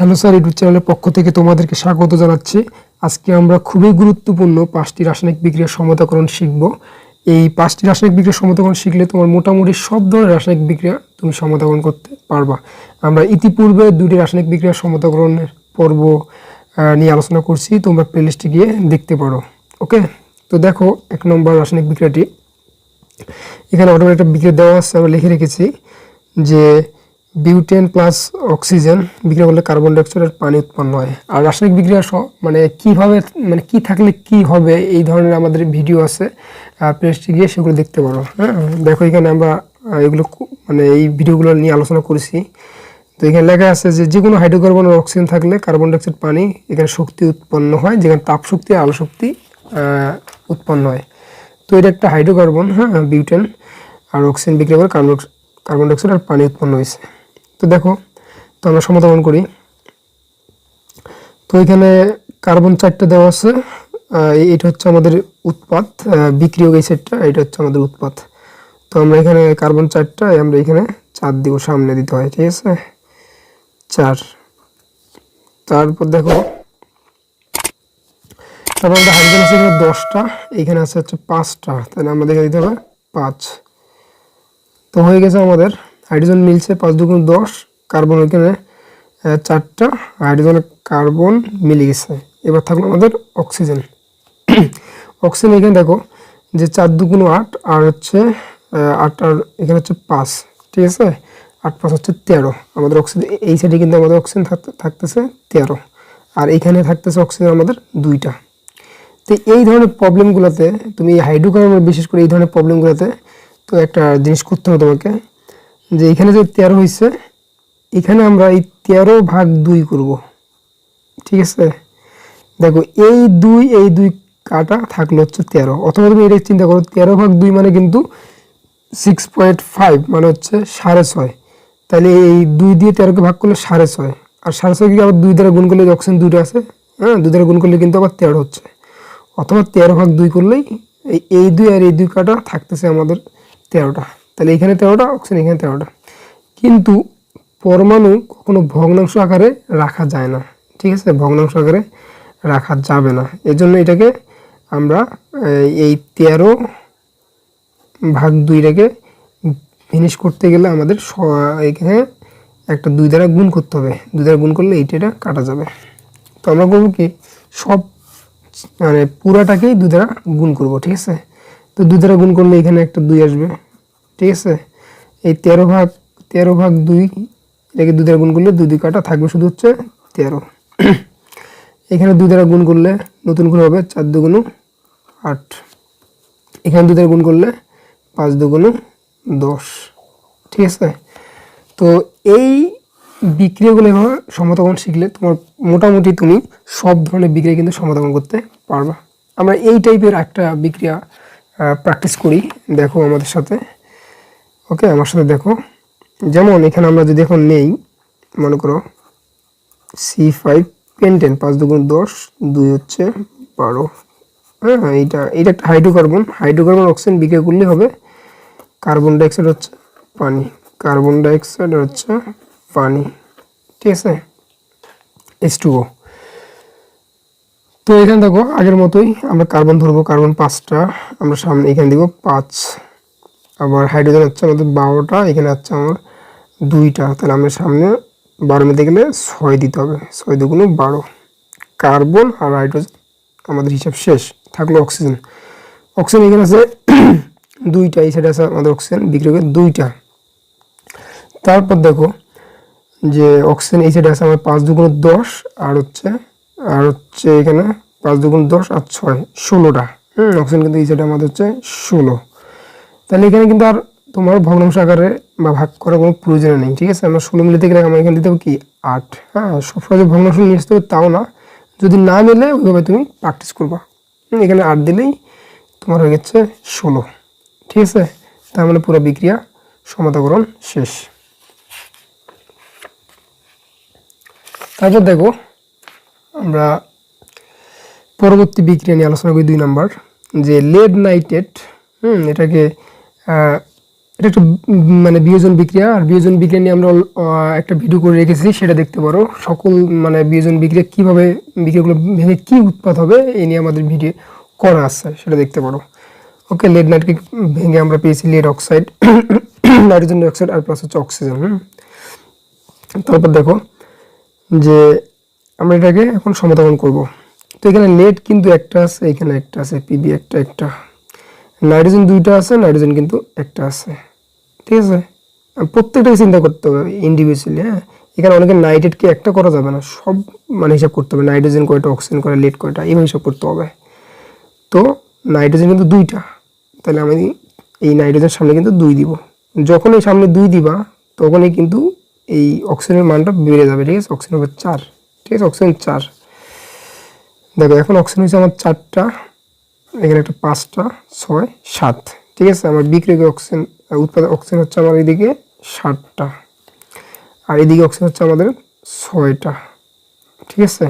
Hello sir, YouTube চ্যানেলের পক্ষ থেকে তোমাদেরকে স্বাগত জানাচ্ছি। আজকে আমরা খুবই গুরুত্বপূর্ণ পাঁচটি রাসায়নিক বিক্রিয়ার সমতাকরণ শিখব। এই পাঁচটি রাসায়নিক বিক্রিয়ার সমতাকরণ শিখলে তোমার মোটামুটি সব ধরনের রাসায়নিক বিক্রিয়া তুমি সমতাকরণ করতে পারবা। আমরা ইতিপূর্বে দুটি রাসায়নিক বিক্রিয়ার সমতাকরণের পর্ব নিয়ে আলোচনা করছি। তোমরা প্লেলিস্টে গিয়ে দেখতে পারো। ওকে? তো দেখো, এক নম্বর রাসায়নিক বিক্রিয়াটি। এখানে অটোমেটিক একটা বিক্রিয়া দেওয়া আছে, আমরা লিখে রেখেছি যে বিউটেন প্লাস অক্সিজেন বিক্রিয়া করলে কার্বন ডাইঅক্সাইড পানি উৎপন্ন হয়। আর রাসায়নিক বিক্রিয়া মানে কীভাবে মানে কি থাকলে কি হবে এই ধরনের আমাদের ভিডিও আছে। প্লেসটি গিয়ে সেগুলো দেখতে পারো। হ্যাঁ দেখো এখানে আমরা এগুলো মানে এই ভিডিওগুলো নিয়ে আলোচনা করেছি। তো এখানে লেখা আছে যে যে কোনো হাইড্রোকার্বন আর অক্সিজেন থাকলে কার্বন ডাইঅক্সাইড পানি এখানে শক্তি উৎপন্ন হয়, যেখানে তাপ শক্তি আলো শক্তি উৎপন্ন হয়। তো এটা একটা হাইড্রোকার্বন হ্যাঁ বিউটেন আর অক্সিজেন বিক্রিয়া করে কার্বন কার্বন ডাইঅক্সাইড আর পানি উৎপন্ন হয়েছে। তো দেখো তো আমরা সমতাবন করি। তো এখানে কার্বন চারটা দেওয়া আছে এটা হচ্ছে আমাদের উৎপাদ আহ, বিক্রিয়ক এই সেটটা এটা হচ্ছে আমাদের উৎপাদ তো আমরা এখানে কার্বন চারটা আমরা এখানে চার দিব সামনে দিতে হয় ঠিক আছে? চার। তারপর দেখো তারপর আমাদের হাইড্রোজেন আছে এখানে দশটা এখানে আছে হচ্ছে পাঁচটা তাহলে আমাদের এখানে দিতে হবে পাঁচ। তো হয়ে গেছে আমাদের হাইড্রোজেন মিলছে পাঁচ দুগুণ দশ, কার্বন ওইখানে চারটা হাইড্রোজেনের কার্বন মিলে গেছে। এবার থাকল আমাদের অক্সিজেন। অক্সিজেন এখানে দেখো, যে চার দুগুণ আট, আর হচ্ছে আট, আর এখানে হচ্ছে পাঁচ, ঠিক আছে? আট পাঁচ হচ্ছে তেরো। আমাদের অক্সিজেন, এই সাইডে কিন্তু আমাদের অক্সিজেন থাকতে- থাকতেছে তেরো। আর এখানে থাকতেছে অক্সিজেন আমাদের দুইটা। তো এই ধরনের প্রবলেমগুলোতে তুমি হাইড্রোকার্বন বিশেষ করে এই ধরনের প্রবলেমগুলোতে তো একটা জিনিস করতে হবে তোমাকে। যে এখানে যে তেরো হয়েছে এখানে আমরা এই তেরো ভাগ দুই করব। ঠিক আছে? দেখো, এই দুই এই দুই কাটা থাকল হচ্ছে তেরো। অথবা তুমি এটা চিন্তা করো, তেরো ভাগ দুই মানে কিন্তু সিক্স পয়েন্ট ফাইভ মানে হচ্ছে সাড়ে ছয়। তাহলে এই দুই দিয়ে তেরোকে ভাগ করলে সাড়ে ছয়। আর সাড়ে ছয় ছয়কে আবার দুই দ্বারা গুণ করলে অক্সিজেন দুইটা আছে? হ্যাঁ দুই দ্বারা গুণ করলে কিন্তু আবার তেরো হচ্ছে। অথবা তেরো ভাগ দুই করলেই এই দুই আর এই দুই কাটা থাকতেছে আমাদের তেরোটা। তাহলে এখানে তেরোটা অক্সিজেন এখানে তেরোটা। কিন্তু পরমাণু কখনো ভগ্নাংশ আকারে রাখা যায় না ঠিক আছে? ভগ্নাংশ আকারে রাখা যাবে না। এজন্য এটাকে আমরা এই, তেরো ভাগ দুইটাকে ফিনিশ করতে গেলে আমাদের এখানে একটা দুই দ্বারা গুণ করতে হবে। দুই দ্বারা গুণ করলে এইটা এটা কাটা যাবে। তো আমরা করব কি সব মানে পুরাটাকেই দুই দ্বারা গুণ করব ঠিক আছে? তো দুই দ্বারা গুণ করলে এখানে একটা দুই আসবে। ঠিক আছে? এই তেরো ভাগ তেরো ভাগ দুই, এটাকে দ্বারা গুণ করলে দুই দুই কাটা থাকবে শুধু হচ্ছে তেরো। এখানে দুই দ্বারা গুণ করলে নতুন করে হবে চার দুগুণ আট। এখানে দুই দ্বারা গুণ করলে পাঁচ দুগুণ দশ। ঠিক আছে? তো এই বিক্রিয়াগুলো এভাবে সমতাকরণ শিখলে তোমার মোটামুটি তুমি সব ধরনের বিক্রিয়া কিন্তু সমতাকরণ করতে পারবা। আমরা এই টাইপের একটা বিক্রিয়া প্র্যাকটিস করি। দেখো আমাদের সাথে। ওকে আমার সাথে দেখো। যেমন এখানে আমরা যদি এখন নেই, মনে করো সি ফাইভ পেন্টেন পাঁচ দুগুণ দশ, দুই হচ্ছে বারো। হ্যাঁ এইটা এইটা একটা হাইড্রোকার্বন হাইড্রোকার্বন অক্সিজেন বিক্রিয়া করলে হবে। কার্বন ডাইঅক্সাইড হচ্ছে পানি কার্বন ডাইঅক্সাইড হচ্ছে পানি। ঠিক আছে? এইচ টুও তো এখানে দেখো, আগের মতোই আমরা কার্বন ধরবো কার্বন পাঁচটা, আমরা সামনে এখানে দিব পাঁচ। আবার হাইড্রোজেন হচ্ছে আমাদের বারোটা, এখানে হচ্ছে আমার দুইটা। তাহলে আমরা সামনে বারো মেতে গেলে ছয় দিতে হবে। ছয় দুগুণ বারো। কার্বন আর হাইড্রোজেন, আমাদের হিসাব শেষ। থাকল অক্সিজেন। অক্সিজেন এখানে আছে দুইটা, এই সাইডে আছে আমাদের অক্সিজেন বিক্রিয়কের দুইটা। তারপর দেখো যে অক্সিজেন এই সাইডে আছে আমার পাঁচ দুগুণ দশ, আর হচ্ছে আর হচ্ছে এখানে পাঁচ দুগুণ দশ আর ছয়, ষোলোটা। হুম, অক্সিজেন কিন্তু এই সাইডে আমাদের হচ্ছে ষোলো। তাহলে এখানে কিন্তু আর তোমার ভগ্নাংশ আকারে বা ভাগ করার কোনো প্রয়োজন নেই, ঠিক আছে? আমরা ষোলো মিলিতে গেলে আমার এখানে দিতে কি? আট হ্যাঁ? সব সহজে ভগ্নাংশ নিয়ে আসতে তাও না। যদি না মেলে ওইভাবে তুমি প্র্যাকটিস করবা। এখানে আট দিলেই তোমার হয়ে গেছে ষোলো, ঠিক আছে? তার মানে পুরো বিক্রিয়া সমতাকরণ শেষ। তারপর দেখো, আমরা পরবর্তী বিক্রিয়া নিয়ে আলোচনা করি দুই নাম্বার, যে লেড নাইটেট হুম, এটাকে এটা একটা মানে বিয়োজন বিক্রিয়া, আর বিয়োজন বিক্রিয়া নিয়ে আমরা একটা ভিডিও করে রেখেছি, সেটা দেখতে পারো। সকল মানে বিয়োজন বিক্রিয়া কীভাবে বিক্রিয়াগুলো ভেঙে কি উৎপাদ হবে এই নিয়ে আমাদের ভিডিও করা আছে, সেটা দেখতে পারো। ওকে লেড নাইটকে ভেঙে আমরা পেয়েছি লেড অক্সাইড নাইট্রোজেন ডাইঅক্সাইড আর প্লাস হচ্ছে অক্সিজেন হুম। তারপর দেখো যে আমরা এটাকে এখন সমাধান করব। তো এখানে লেড কিন্তু একটা আছে, এখানে একটা আছে পিবি একটা একটা। নাইট্রোজেন দুইটা আছে নাইট্রোজেন কিন্তু একটা আছে। ঠিক আছে? আর প্রত্যেকটাকে চিন্তা করতে হবে ইন্ডিভিজুয়ালি হ্যাঁ? এখানে অনেকে নাইট্রেটকে একটা করা যাবে না, সব মানে হিসাব করতে হবে। নাইট্রোজেন কয়টা অক্সিজেন কয়টা লেট কয়টা এইভাবে হিসাব করতে হবে। তো নাইট্রোজেন কিন্তু দুইটা। তাহলে আমি এই নাইট্রোজেন সামনে কিন্তু দুই দিব। যখন এই সামনে দুই দিবা, তখনই কিন্তু এই অক্সিজেনের মানটা বেড়ে যাবে, ঠিক আছে? অক্সিজেন হবে চার, ঠিক আছে? অক্সিজেন চার। দেখো, এখন অক্সিজেন হচ্ছে আমার চারটা। এখানে একটা পাঁচটা, ছয়, সাত। ঠিক আছে? আমার বিক্রিয়ক অক্সিজেন উৎপাদন অক্সিজেন হচ্ছে আমার এদিকে ষাটটা আর এদিকে অক্সিজেন হচ্ছে আমাদের ছয়টা। ঠিক আছে?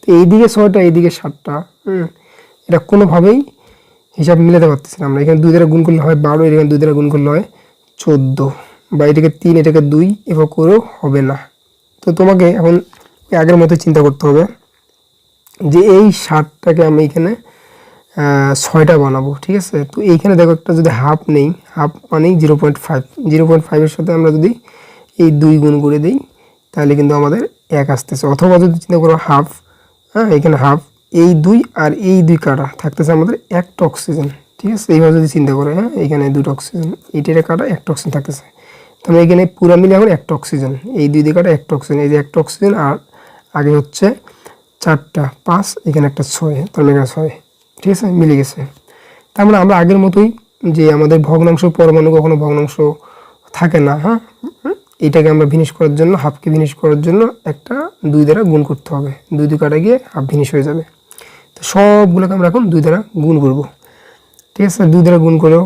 তো এইদিকে ছয়টা, এইদিকে হুম? এটা কোনোভাবেই হিসাব মিলাতে পারতেছি না আমরা। এখানে দুই দ্বারা গুণ করলে হয় বারো এখানে দুই দ্বারা গুণ করলে হয় চোদ্দ বা এটাকে তিন, এটাকে দুই এভাবে করেও হবে না। তো তোমাকে এখন আগের মতো চিন্তা করতে হবে যে এই ষাটটাকে আমি এখানে ছয়টা বানাবো, ঠিক আছে? তো এইখানে দেখো একটা যদি হাফ নেই হাফ মানেই zero point five zero point ফাইভের সাথে আমরা যদি এই দুই গুণ করে দিই, তাহলে কিন্তু আমাদের এক আসতেছে। অথবা যদি চিন্তা করো হাফ হ্যাঁ এখানে হাফ এই দুই আর এই দুই কাটা, থাকতেছে আমাদের একটা অক্সিজেন ঠিক আছে? এইভাবে যদি চিন্তা করে হ্যাঁ এখানে দুটো অক্সিজেন এইটার কাটা একটা অক্সিজেন থাকতেছে। তাহলে এখানে পুরা মিলে এখন একটা অক্সিজেন এই দুই দিকে কাটা একটা অক্সিজেন এই যে একটা অক্সিজেন আর আগে হচ্ছে চারটা, পাঁচ, এখানে একটা ছয়, তার মানে এখানে ছয়। ঠিক আছে? মিলে গেছে। তার মানে আমরা আগের মতোই যে আমাদের ভগ্নাংশ, পরমাণু কখনো ভগ্নাংশ থাকে না হ্যাঁ? এটাকে আমরা ভিনিশ করার জন্য হাফকে ভিনিশ করার জন্য একটা দুই দ্বারা গুণ করতে হবে। দুই দুই কাটা গিয়ে হাফ ভিনিশ হয়ে যাবে। তো সবগুলোকে আমরা এখন দুই দ্বারা গুণ করব। ঠিক আছে? দুই দ্বারা গুণ করেও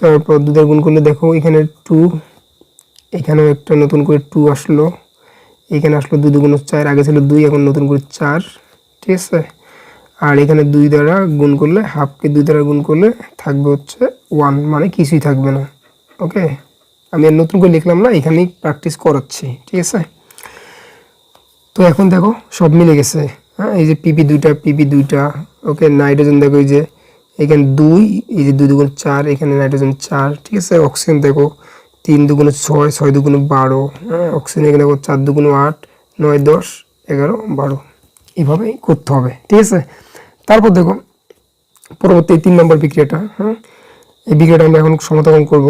তারপর দুই দ্বারা গুণ করলে দেখো, এখানে টু এখানেও একটা নতুন করে টু আসলো। এখানে আসলো দুই দুগুণ চার, আগে ছিল দুই, এখন নতুন করে চার। ঠিক আছে? আর এখানে দুই দ্বারা গুণ করলে হাফকে দুই দ্বারা গুণ করলে থাকবে হচ্ছে ওয়ান মানে কিছুই থাকবে না। ওকে আমি আর নতুন করে লিখলাম না, এখানেই প্র্যাকটিস করাচ্ছি, ঠিক আছে? তো এখন দেখো, সব মিলে গেছে। হ্যাঁ এই যে পিপি দুইটা পিপি দুইটা ওকে নাইট্রোজেন দেখো এই যে, এখানে দুই, এই যে দুই দুগুণ চার, এখানে নাইট্রোজেন চার, ঠিক আছে? অক্সিজেন দেখো, তিন দুগুণে ছয় ছয় দুগুণে বারো হ্যাঁ? অক্সিজেন এখানে দেখো, চার দুগুণে আট, নয় দশ, এগারো, বারো। এভাবেই করতে হবে, ঠিক আছে? তারপর দেখো পরবর্তী তিন নম্বর বিক্রিয়াটা হ্যাঁ এই বিক্রিয়াটা আমরা এখন সমাধান করব।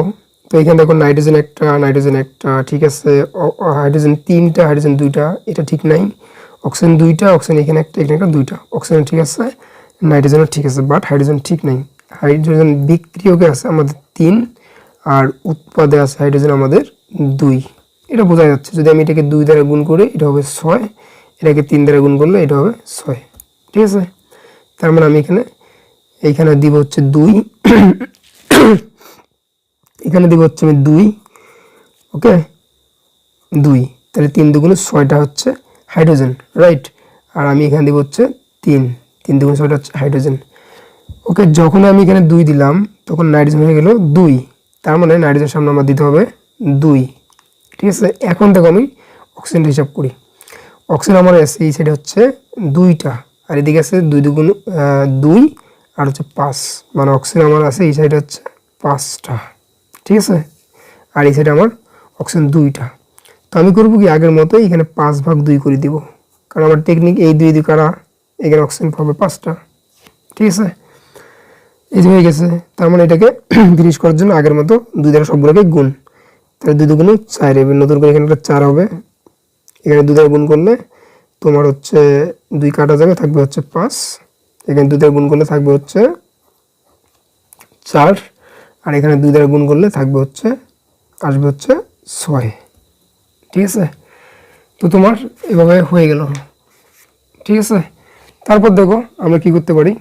তো এখানে দেখো নাইট্রোজেন একটা নাইট্রোজেন একটা, ঠিক আছে? হাইড্রোজেন তিনটা, হাইড্রোজেন দুইটা, এটা ঠিক নাই। অক্সিজেন দুইটা, অক্সিজেন এখানে একটা এখানে একটা দুইটা। অক্সিজেন ঠিক আছে, নাইট্রোজেনও ঠিক আছে, বাট হাইড্রোজেন ঠিক নাই। হাইড্রোজেন বিক্রিয়কে আছে আমাদের তিন, আর উৎপাদে আছে হাইড্রোজেন আমাদের দুই। এটা বোঝা যাচ্ছে, যদি আমি এটাকে দুই দ্বারা গুণ করি, এটা হবে ছয়। এটাকে তিন দ্বারা গুণ করলে এটা হবে ছয়। ঠিক আছে? তার মানে আমি এখানে, এইখানে দিব হচ্ছে দুই, এখানে দিব হচ্ছে আমি দুই, ওকে? দুই, তাহলে তিন দুগুণে ছয়টা হচ্ছে হাইড্রোজেন, রাইট? আর আমি এখানে দিব হচ্ছে তিন তিন দুগুণে ছয়টা হচ্ছে হাইড্রোজেন। ওকে, যখন আমি এখানে দুই দিলাম, তখন নাইট্রোজেন হয়ে গেল দুই, তার মানে নাইট্রোজেন সামনে আমার দিতে হবে দুই, ঠিক আছে? এখন দেখো আমি অক্সিজেন হিসাব করি। অক্সিজেন আমার এই সাইডে হচ্ছে দুইটা আর এদিকে আছে দুই দুগুণ দুই আর হচ্ছে পাঁচ। মানে অক্সিজেন আমার আছে, এই সাইডে হচ্ছে পাঁচটা। ঠিক আছে? আর এই সাইডে আমার অক্সিজেন দুইটা। তো আমি করব কি, আগের মতো এখানে পাঁচ ভাগ দুই করে দিব। কারণ আমার টেকনিক এই দুই দুই কারা, এখানে অক্সিজেন পাবে পাঁচটা। ঠিক আছে? এই যে হয়ে গেছে। তার মানে এটাকে ফিনিশ করার জন্য আগের মতো দুই দ্বারা সবগুলোকে গুণ। তাহলে দুই দুগুণে চার হবে। নতুন করে এখানে একটা চার হবে। এখানে দ্বারা গুণ করলে তোমার হচ্ছে দুই কাটা যাবে থাকবে হচ্ছে পাঁচ। এখানে দ্বারা গুণ করলে থাকবে হচ্ছে চার। আর এখানে দুই গুণ করলে থাকবে হচ্ছে, আসবে হচ্ছে ছয়। ঠিক আছে? তো তোমার এভাবে হয়ে গেল। ঠিক আছে? তারপর দেখো আমরা কি করতে পারি?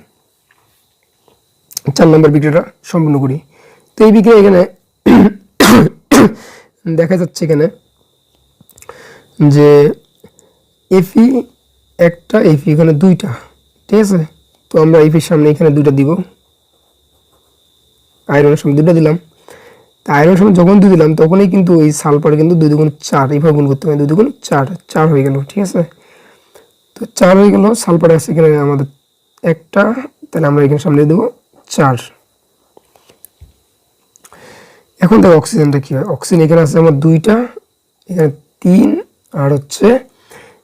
চার নম্বর বিক্রিয়াটা সম্পূর্ণ করি। তো এই বিক্রিয়া এখানে দেখা যাচ্ছে এখানে যে এফি একটা এফি এখানে দুইটা, ঠিক আছে? তো আমরা এফির সামনে এখানে দুইটা দিব। আয়রনের সামনে দুইটা দিলাম। তা আয়রনের সামনে যখন দুই দিলাম, তখনই কিন্তু এই সালফার কিন্তু দুই দুগুণ চার এইভাবে গুণ করতে হবে দুই দুগুণ চার চার হয়ে গেল, ঠিক আছে? তো চার হয়ে গেল সালফার আছে এখানে আমাদের একটা, তাহলে আমরা এখানে সামনে দেবো চার। এখন দেখো অক্সিজেনটা কী হয়? অক্সিজেন এখানে আছে আমার দুইটা, এখানে তিন, আর হচ্ছে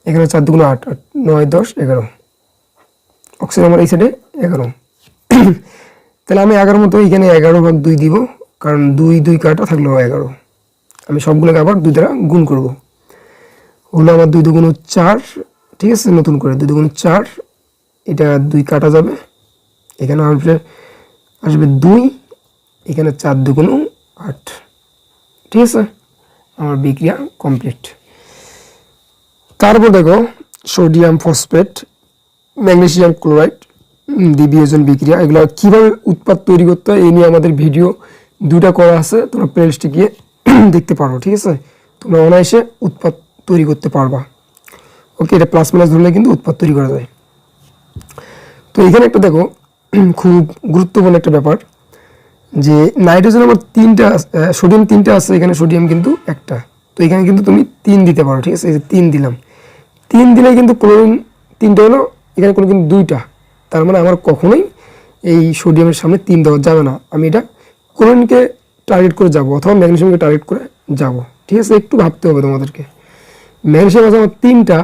এখানে চার দুগুণ আট আট, নয়, দশ, এগারো। অক্সিজেন আমার এই সাইডে এগারো। তাহলে আমি এগারো মতো এখানে এগারো ভাগ দুই দিব, কারণ দুই দুই কাটা থাকল এগারো। আমি সবগুলোকে আবার দুই দ্বারা গুণ করব। হলো আমার দুই দুগুণ চার, ঠিক আছে, নতুন করে দুই দুগুণ চার, এটা দুই কাটা যাবে। এখানে আসবে আসবে দুই, এখানে চার দুগুণ আট। ঠিক আছে? আমার বিক্রিয়া কমপ্লিট তারপর দেখো, সোডিয়াম ফসফেট ম্যাগনেসিয়াম ক্লোরাইড দ্বিবিয়োজন বিক্রিয়া, এগুলো কীভাবে উৎপাদ তৈরি করতে হয় এই নিয়ে আমাদের ভিডিও দুটা করা আছে, তোমরা প্লেলিস্টে গিয়ে দেখতে পারো, ঠিক আছে? তোমরা অনায়াসে উৎপাদ তৈরি করতে পারবা। ওকে এটা প্লাস মাইনাস ধরলে কিন্তু উৎপাদ তৈরি করা যায়। তো এখানে একটা দেখো খুব গুরুত্বপূর্ণ একটা ব্যাপার, যে নাইট্রোজেন আমার তিনটা সোডিয়াম তিনটা আছে, এখানে সোডিয়াম কিন্তু একটা। তো এখানে কিন্তু তুমি তিন দিতে পারো, ঠিক আছে? এই যে তিন দিলাম। তিন দিলে কিন্তু ক্লোরিন তিনটা হলো, এখানে কোনো কিন্তু দুইটা। তার মানে আমার কখনোই এই সোডিয়ামের সামনে তিন দেওয়া যাবে না। আমি এটা ক্লোরিনকে টার্গেট করে যাব, অথবা ম্যাগনেশিয়ামকে টার্গেট করে যাব। ঠিক আছে, একটু ভাবতে হবে তোমাদেরকে। ম্যাগনেশিয়াম আছে আমার তিনটা,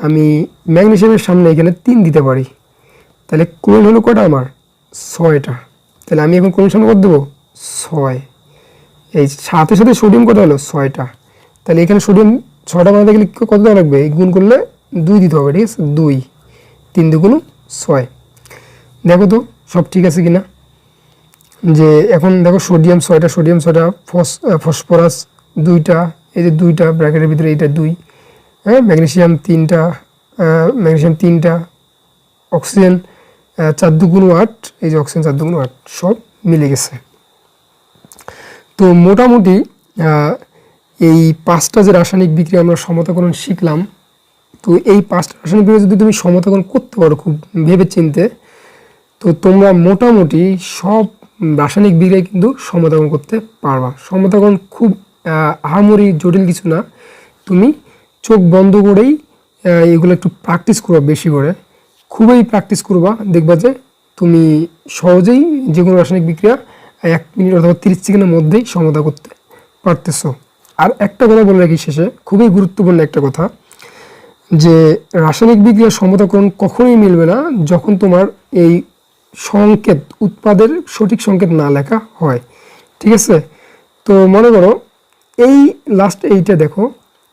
আমি ম্যাগনেশিয়ামের সামনে এখানে তিন দিতে পারি। তাহলে ক্লোরিন হলো কটা আমার? ছয়টা। তাহলে আমি এখন কোন সামনে কত দেবো? ছয়। এই সাথে সাথে সোডিয়াম কত হলো? ছয়টা। তাহলে এখানে সোডিয়াম ছয়টা বানাতে গেলে কত দেওয়া লাগবে? গুণ করলে দুই দিতে হবে, ঠিক আছে? দুই। তিন দুগুণ ছয়। দেখো তো, সব ঠিক আছে কিনা? যে এখন দেখো সোডিয়াম ছয়টা সোডিয়াম ছয়টা, ফস ফসফরাস দুইটা, এই যে দুইটা, ব্র্যাকেটের ভিতরে এইটা দুই। হ্যাঁ ম্যাগনেশিয়াম তিনটা ম্যাগনেশিয়াম তিনটা, অক্সিজেন চার দুগুণ আট এই যে অক্সিজেন চার দুগুণ আট সব মিলে গেছে। তো মোটামুটি এই পাঁচটা যে রাসায়নিক বিক্রিয়া আমরা সমতাকরণ শিখলাম তো এই পাঁচটা রাসায়নিক বিক্রিয়া যদি তুমি সমতাকরণ করতে পারো খুব ভেবে চিনতে তো তোমরা মোটামুটি সব রাসায়নিক বিক্রিয়া কিন্তু সমতাকরণ করতে পারবা। সমতাকরণ খুব আহ, আহামরি জটিল কিছু না। তুমি চোখ বন্ধ করেই এগুলো একটু প্র্যাকটিস করবা বেশি করে। খুবই প্র্যাকটিস করবা। দেখবা যে তুমি সহজেই যে কোনো রাসায়নিক বিক্রিয়া এক মিনিট অথবা তিরিশ সেকেন্ডের মধ্যেই সমতা করতে পারতেছো। আর একটা কথা বলে রাখি শেষে, খুবই গুরুত্বপূর্ণ একটা কথা, যে রাসায়নিক বিক্রিয়া সমতাকরণ কখনোই মিলবে না যখন তোমার এই সংকেত, উৎপাদের সঠিক সংকেত না লেখা হয়। ঠিক আছে? তো মনে করো, এই লাস্ট এইটা দেখো,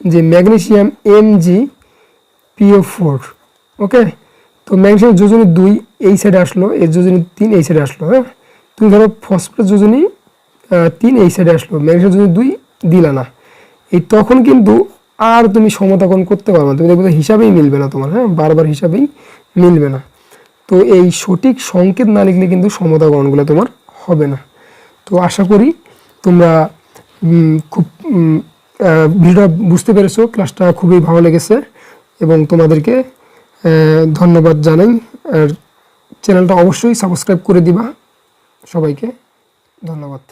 যে magnesium M G P O four okay তো ম্যাগনেশিয়াম যোজনী দুই এই সাইডে আসলো, এর যোজনী তিন এই সাইডে আসলো হ্যাঁ? তুমি ধরো ফসফরাস যোজনী তিন এই সাইডে আসলো, ম্যাগনেসিয়াম যোজনী দুই দিলা না। এই তখন কিন্তু আর তুমি সমতাকরণ করতে পারবে না। তুমি দেখবে হিসাবেই মিলবে না তোমার হ্যাঁ? বারবার হিসাবেই মিলবে না। তো এই সঠিক সংকেত না লিখলে কিন্তু সমতাকরণগুলো তোমার হবে না। তো আশা করি তোমরা খুব ভিডিওটা বুঝতে পেরেছ, ক্লাসটা খুবই ভালো লেগেছে এবং তোমাদেরকে ধন্যবাদ জানাই। আর চ্যানেলটা অবশ্যই সাবস্ক্রাইব করে দিবা। সবাইকে ধন্যবাদ।